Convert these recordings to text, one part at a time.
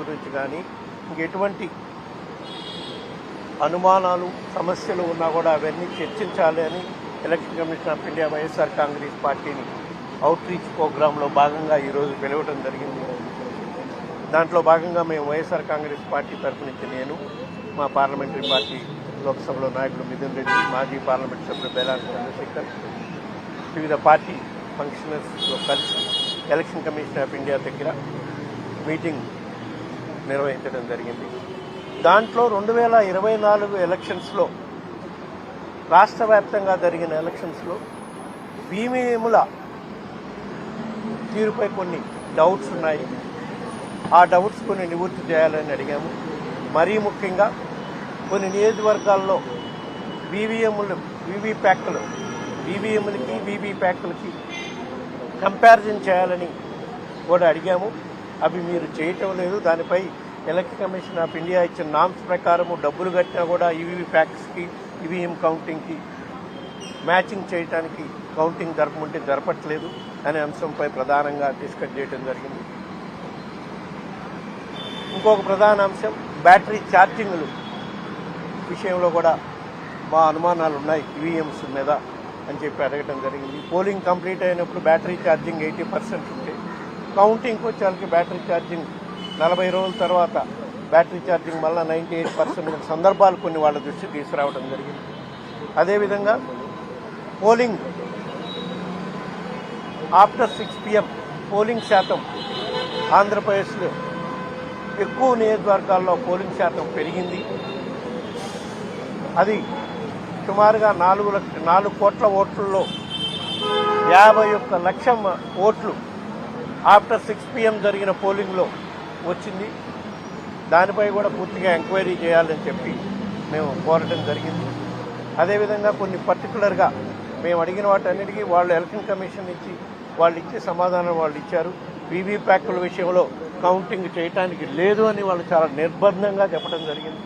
గురించి కానీ ఇంకెటువంటి అనుమానాలు సమస్యలు ఉన్నా కూడా అవన్నీ చర్చించాలి అని election commission of India YSR Congress పార్టీని అవుట్రీచ్ ప్రోగ్రాంలో భాగంగా ఈరోజు పిలవడం జరిగింది. దాంట్లో భాగంగా మేము వైఎస్ఆర్ కాంగ్రెస్ పార్టీ తరఫు నుంచి నేను మా పార్లమెంటరీ పార్టీ లోక్సభలో నాయకుడు మిథున్ రెడ్డి మాజీ పార్లమెంట్ సభ్యుడు బెలాన్ చంద్రశేఖర్ వివిధ పార్టీ ఫంక్షనర్స్లో కలిసి ఎలక్షన్ కమిషన్ ఆఫ్ ఇండియా దగ్గర మీటింగ్ నిర్వహించడం జరిగింది. దాంట్లో రెండు వేల ఇరవై నాలుగు ఎలక్షన్స్లో రాష్ట్ర వ్యాప్తంగా జరిగిన ఎలక్షన్స్లో ఈవీఎంల తీరుపై కొన్ని డౌట్స్ ఉన్నాయి. ఆ డౌట్స్ కొన్ని నివృత్తి చేయాలని అడిగాము. మరీ ముఖ్యంగా కొన్ని నియోజకవర్గాల్లో వీవీఎంలు వీవీ ప్యాక్లు వీవీఎంలకి వీవీ ప్యాక్లకి కంపారిజన్ చేయాలని కూడా అడిగాము. అవి మీరు చేయటం లేదు. దానిపై ఎలక్షన్ కమిషన్ ఆఫ్ ఇండియా ఇచ్చిన నామ్స్ ప్రకారము డబ్బులు కట్టినా కూడా ఈవీవీ ప్యాక్స్కి ఈవీఎం కౌంటింగ్కి మ్యాచింగ్ చేయడానికి కౌంటింగ్ జరపమంటే జరపట్లేదు అనే అంశంపై ప్రధానంగా డిస్కస్ చేయడం జరిగింది. ఇంకొక ప్రధాన అంశం బ్యాటరీ ఛార్జింగ్లు విషయంలో కూడా మా అనుమానాలు ఉన్నాయి ఈవీఎంస్ మీద అని చెప్పి అడగడం జరిగింది. పోలింగ్ కంప్లీట్ అయినప్పుడు బ్యాటరీ ఛార్జింగ్ ఎయిటీ పర్సెంట్ కౌంటింగ్కి వచ్చేసరికి బ్యాటరీ ఛార్జింగ్ నలభై రోజుల తర్వాత బ్యాటరీ ఛార్జింగ్ వల్ల నైంటీ ఎయిట్ పర్సెంట్ సందర్భాలు కొన్ని వాళ్ళ దృష్టికి తీసుకురావడం జరిగింది. అదేవిధంగా polling after six PM polling శాతం ఆంధ్రప్రదేశ్లో ఎక్కువ నియోజకవర్గాల్లో పోలింగ్ శాతం పెరిగింది. అది సుమారుగా నాలుగు లక్ష నాలుగు కోట్ల ఓట్లలో యాభై ఒక్క లక్షం ఓట్లు ఆఫ్టర్ సిక్స్ పిఎం జరిగిన పోలింగ్లో వచ్చింది. దానిపై కూడా పూర్తిగా ఎంక్వైరీ చేయాలని చెప్పి మేము కోరటం జరిగింది. అదేవిధంగా కొన్ని పర్టికులర్గా మేము అడిగిన వాటన్నిటికీ వాళ్ళు ఎలక్షన్ కమిషన్ ఇచ్చి వాళ్ళు ఇచ్చే సమాధానం వాళ్ళు ఇచ్చారు. వీవీప్యాక్ల విషయంలో కౌంటింగ్ చేయటానికి లేదు అని వాళ్ళు చాలా నిర్బంధంగా చెప్పడం జరిగింది.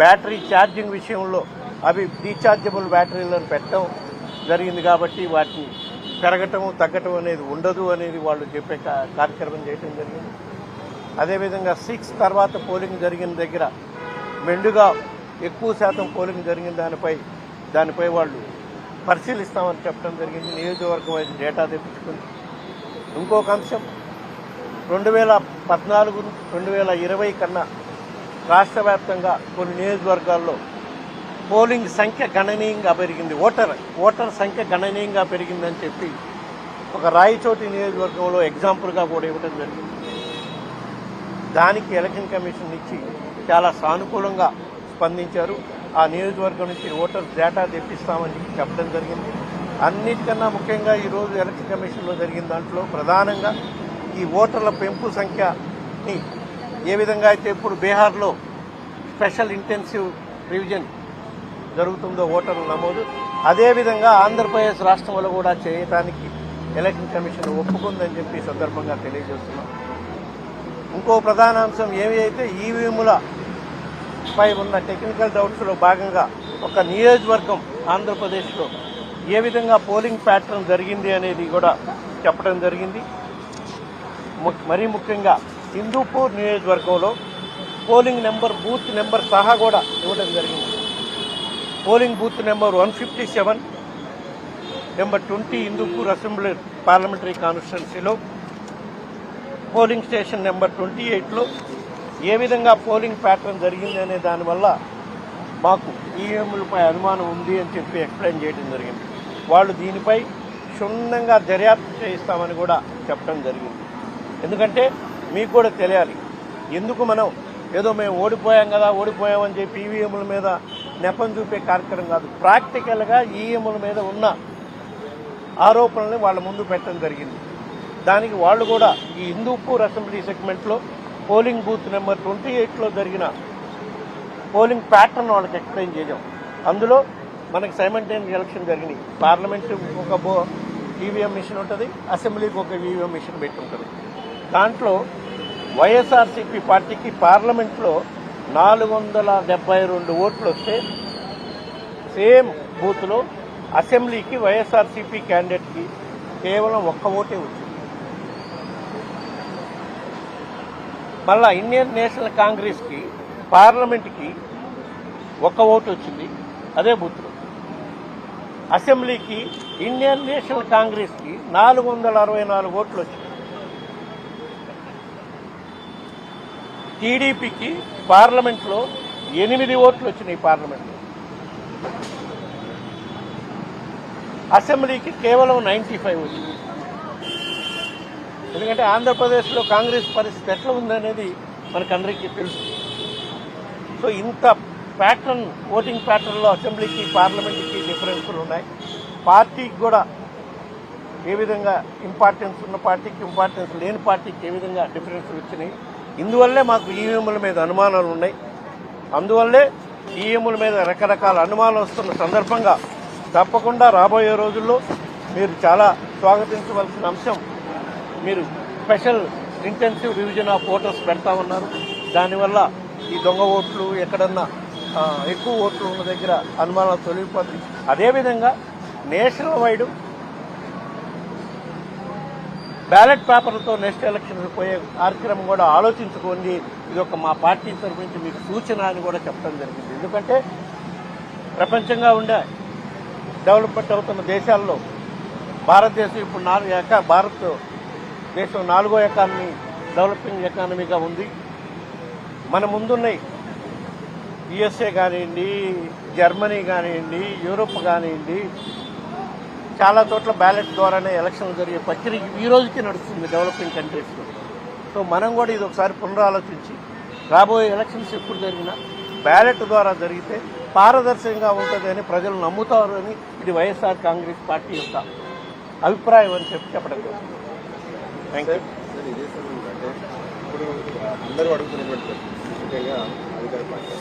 బ్యాటరీ ఛార్జింగ్ విషయంలో అవి రీఛార్జబుల్ బ్యాటరీలను పెట్టడం జరిగింది కాబట్టి వాటిని పెరగటం తగ్గటం అనేది ఉండదు అనేది వాళ్ళు చెప్పే కార్యక్రమం చేయడం జరిగింది. అదేవిధంగా సిక్స్ తర్వాత పోలింగ్ జరిగిన దగ్గర మెండుగా ఎక్కువ శాతం పోలింగ్ జరిగిన దానిపై దానిపై వాళ్ళు పరిశీలిస్తామని చెప్పడం జరిగింది. నియోజకవర్గం వైపు డేటా తెప్పించుకుంది. ఇంకొక అంశం రెండు వేల పద్నాలుగు రెండు వేల ఇరవై కన్నా రాష్ట్ర వ్యాప్తంగా కొన్ని నియోజకవర్గాల్లో పోలింగ్ సంఖ్య గణనీయంగా పెరిగింది. ఓటర్ ఓటర్ సంఖ్య గణనీయంగా పెరిగిందని చెప్పి ఒక రాయచోటి నియోజకవర్గంలో ఎగ్జాంపుల్గా కూడా ఇవ్వడం జరిగింది. దానికి ఎలక్షన్ కమిషన్ ఇచ్చి చాలా సానుకూలంగా స్పందించారు. ఆ నియోజకవర్గం నుంచి ఓటర్ డేటా తెప్పిస్తామని చెప్పడం జరిగింది. అన్నిటికన్నా ముఖ్యంగా ఈరోజు ఎలక్షన్ కమిషన్లో జరిగిన దాంట్లో ప్రధానంగా ఈ ఓటర్ల పెంపు సంఖ్యని ఏ విధంగా అయితే ఇప్పుడు బీహార్లో స్పెషల్ ఇంటెన్సివ్ రివిజన్ జరుగుతుందో ఓటర్ల నమోదు. అదేవిధంగా ఆంధ్రప్రదేశ్ రాష్ట్రంలో కూడా చేయటానికి ఎలక్షన్ కమిషన్ ఒప్పుకుందని చెప్పి సందర్భంగా తెలియజేస్తున్నాం. ఇంకో ప్రధాన అంశం ఏమి అయితే ఈవీఎంల పై ఉన్న టెక్నికల్ డౌట్స్లో భాగంగా ఒక నియోజకవర్గం ఆంధ్రప్రదేశ్లో ఏ విధంగా పోలింగ్ ప్యాటర్న్ జరిగింది అనేది కూడా చెప్పడం జరిగింది. ము- మరీ ముఖ్యంగా హిందూపూర్ నియోజకవర్గంలో పోలింగ్ నెంబర్ బూత్ నెంబర్ సహా కూడా ఇవ్వడం జరిగింది. Polling booth number one fifty seven number twenty Hindupur assembly parliamentary కాన్స్టిట్యున్సీలో. పోలింగ్ స్టేషన్ నెంబర్ ట్వంటీ ఎయిట్లో ఏ విధంగా పోలింగ్ ప్యాటర్న్ జరిగింది అనే దానివల్ల మాకు ఈవీఎంలపై అనుమానం ఉంది అని చెప్పి ఎక్స్ప్లెయిన్ చేయడం జరిగింది. వాళ్ళు దీనిపై క్షుణ్ణంగా దర్యాప్తు చేయిస్తామని కూడా చెప్పడం జరిగింది. ఎందుకంటే మీకు కూడా తెలియాలి ఎందుకు మనం ఏదో మేము ఓడిపోయాం కదా ఓడిపోయామని చెప్పి ఈవీఎంల మీద నెపం చూపే కార్యక్రమం కాదు. ప్రాక్టికల్గా ఈఎంల మీద ఉన్న ఆరోపణల్ని వాళ్ళ ముందు పెట్టడం జరిగింది. దానికి వాళ్ళు కూడా ఈ హిందూపూర్ అసెంబ్లీ సెగ్మెంట్లో పోలింగ్ బూత్ నెంబర్ ట్వంటీ ఎయిట్లో జరిగిన పోలింగ్ ప్యాటర్న్ వాళ్ళకి ఎక్స్ప్లెయిన్ చేయడం అందులో మనకి సైమంటైన్ ఎలక్షన్ జరిగినాయి. పార్లమెంట్ ఒక బో ఈవీఎం మిషన్ ఉంటుంది అసెంబ్లీకి ఒక ఈవీఎం మిషన్ పెట్టి ఉంటుంది. దాంట్లో వైఎస్ఆర్సీపీ పార్టీకి పార్లమెంట్లో నాలుగు వందల డెబ్బై రెండు ఓట్లు వస్తే సేమ్ బూత్లో అసెంబ్లీకి వైఎస్ఆర్సీపీ క్యాండిడేట్కి కేవలం ఒక్క ఓటే వచ్చింది. మళ్ళా ఇండియన్ నేషనల్ కాంగ్రెస్కి పార్లమెంట్కి ఒక్క ఓటు వచ్చింది అదే బూత్లో. అసెంబ్లీకి ఇండియన్ నేషనల్ కాంగ్రెస్కి నాలుగు వందల అరవై నాలుగు ఓట్లు వచ్చింది. టీడీపీకి పార్లమెంట్లో ఎనిమిది ఓట్లు వచ్చినాయి పార్లమెంట్లో. అసెంబ్లీకి కేవలం నైంటీ ఫైవ్ వచ్చింది. ఎందుకంటే ఆంధ్రప్రదేశ్లో కాంగ్రెస్ పరిస్థితి ఎట్లా ఉందనేది మనకందరికీ తెలుసు. సో ఇంత ప్యాటర్న్ ఓటింగ్ ప్యాటర్న్లో అసెంబ్లీకి పార్లమెంట్కి డిఫరెన్స్లు ఉన్నాయి. పార్టీకి కూడా ఏ విధంగా ఇంపార్టెన్స్ ఉన్న పార్టీకి ఇంపార్టెన్స్ లేని పార్టీకి ఏ విధంగా డిఫరెన్స్లు వచ్చినాయి. ఇందువల్లే మాకు ఈవీఎంల మీద అనుమానాలు ఉన్నాయి. అందువల్లే ఈవీఎంల మీద రకరకాల అనుమానాలు వస్తున్న సందర్భంగా తప్పకుండా రాబోయే రోజుల్లో మీరు చాలా స్వాగతించవలసిన అంశం మీరు special intensive revision of voters పెడతా ఉన్నారు. దానివల్ల ఈ దొంగ ఓట్లు ఎక్కడన్నా ఎక్కువ ఓట్లు ఉన్న దగ్గర అనుమానాలు తొలగిపోతుంది అదేవిధంగా నేషనల్ వైడ్ బ్యాలెట్ పేపర్లతో నెక్స్ట్ ఎలక్షన్ పోయే కార్యక్రమం కూడా ఆలోచించుకోండి. ఇది ఒక మా పార్టీ తరఫు నుంచి మీకు సూచన అని కూడా చెప్పడం జరిగింది. ఎందుకంటే ప్రపంచంగా ఉండే డెవలప్మెంట్ అవుతున్న దేశాల్లో భారతదేశం ఇప్పుడు నాలుగు ఎకా భారత్ దేశం నాలుగో ఎకానమీ డెవలపింగ్ ఎకానమీగా ఉంది. మన ముందున్నాయి యుఎస్ఏ కానివ్వండి జర్మనీ కానివ్వండి యూరోప్ కానివ్వండి చాలా చోట్ల బ్యాలెట్ ద్వారానే ఎలక్షన్లు జరిగే ప్రక్రియ ఈ రోజుకి నడుస్తుంది డెవలపింగ్ కంట్రీస్లో సో మనం కూడా ఇది ఒకసారి పునరాలోచించి రాబోయే ఎలక్షన్స్ ఎప్పుడు జరిగినా బ్యాలెట్ ద్వారా జరిగితే పారదర్శకంగా ఉంటుందని ప్రజలు నమ్ముతారు అని ఇది వైఎస్ఆర్ కాంగ్రెస్ పార్టీ యొక్క అభిప్రాయం అని చెప్పి చెప్పడం కోసం థ్యాంక్ యూ ఇప్పుడు అందరూ అడుగుతున్నటువంటి ముఖ్యంగా అధికార పార్టీ.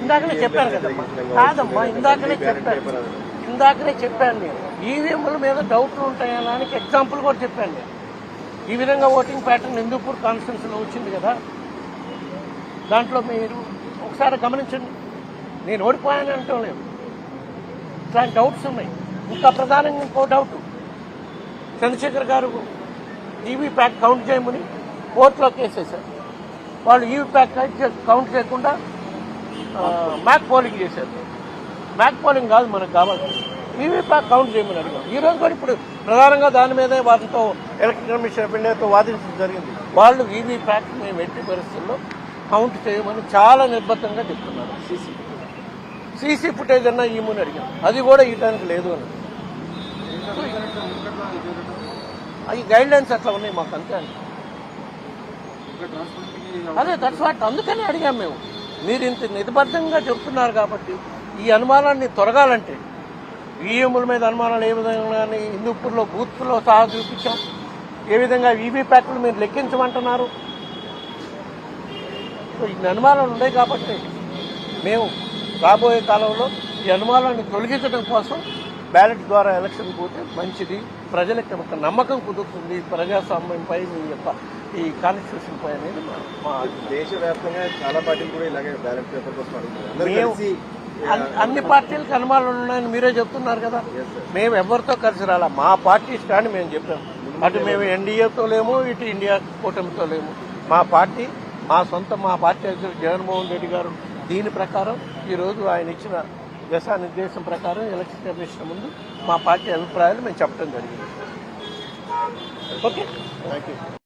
ఇందాకనే చెప్పాను కదమ్మా. కాదమ్మా ఇందాకనే చెప్పాను. ఇందాకనే చెప్పాను నేను. ఈవీఎంల మీద డౌట్లు ఉంటాయనడానికి ఎగ్జాంపుల్ కూడా చెప్పాను నేను. ఈ విధంగా ఓటింగ్ ప్యాటర్న్ హిందూపూర్ కాన్స్టిట్యూన్సీలో వచ్చింది కదా. దాంట్లో మీరు ఒకసారి గమనించండి. నేను ఓడిపోయాను అంటాం లేదు. ఇట్లాంటి డౌట్స్ ఉన్నాయి. ఇంకా ప్రధానంగా ఇంకో డౌట్. చంద్రశేఖర్ గారు ఈవీ ప్యాక్ కౌంట్ చేయమని కోర్టులో కేసేశారు వాళ్ళు ఈవీ ప్యాక్ కౌంట్ చేయకుండా మ్యాక్ పోలింగ్ చేశారు. మ్యాక్ పోలింగ్ కాదు మనకు కావాలి. ఈవీ ప్యాక్ కౌంట్ చేయమని అడిగాం. ఈ రోజు కూడా ఇప్పుడు ప్రధానంగా దాని మీదే వాటితో ఎలక్షన్ కమిషన్ ఆఫ్ ఇండియాతో వాదించడం జరిగింది. వాళ్ళు ఈవీ ప్యాక్ మేము ఎట్టి పరిస్థితుల్లో కౌంట్ చేయమని చాలా నిర్బద్ధంగా చెప్తున్నారు. సీసీ సీసీ ఫుటేజ్ అన్నా ఈమని అడిగాం. అది కూడా ఇవ్వడానికి లేదు అని. అవి గైడ్ లైన్స్ అట్లా ఉన్నాయి మాకు అంతే అండి అదే దట్స్ వాట్ అందుకని అడిగాం మేము. మీరు ఇంత నిబద్ధంగా చెప్తున్నారు కాబట్టి ఈ అనుమానాన్ని తొలగాలంటే ఈఎంల మీద అనుమానాలు ఏ విధంగా హిందూపూర్లో బూత్లో సహా చూపించాం. ఏ విధంగా వీవీప్యాట్లు మీరు లెక్కించమంటున్నారు? సో ఇన్ని అనుమానాలు ఉన్నాయి కాబట్టి మేము రాబోయే కాలంలో ఈ అనుమానాన్ని తొలగించడం కోసం బ్యాలెట్ ద్వారా ఎలక్షన్ పోతే మంచిది. ప్రజలకు ఒక నమ్మకం కుదురుతుంది. ప్రజాస్వామ్యంపై మీ యొక్క ఈ కాన్స్టిట్యూషన్ పై అనేది మా- దేశవ్యాప్తంగా చాలా పార్టీలు కూడా ఇలాగే బ్యాలెట్ పేపర్ కోసం అన్ని పార్టీలకు అనుమానాలు ఉన్నాయని మీరే చెప్తున్నారు కదా. మేము ఎవరితో కలిసి రాలా? మా పార్టీ స్టాండ్ మేము చెప్పాం. అటు మేము ఎన్డీఏతో లేము ఇటు ఇండియా కూటమితో లేము. మా పార్టీ మా సొంత మా పార్టీ అధ్యక్షుడు జగన్మోహన్ రెడ్డి గారు దీని ప్రకారం ఈరోజు ఆయన ఇచ్చిన దిశానిర్దేశం ప్రకారం ఎలక్షన్ కమిషన్ ముందు మా పార్టీ అభిప్రాయాలు మేము చెప్పడం జరిగింది. ఓకే? Thank you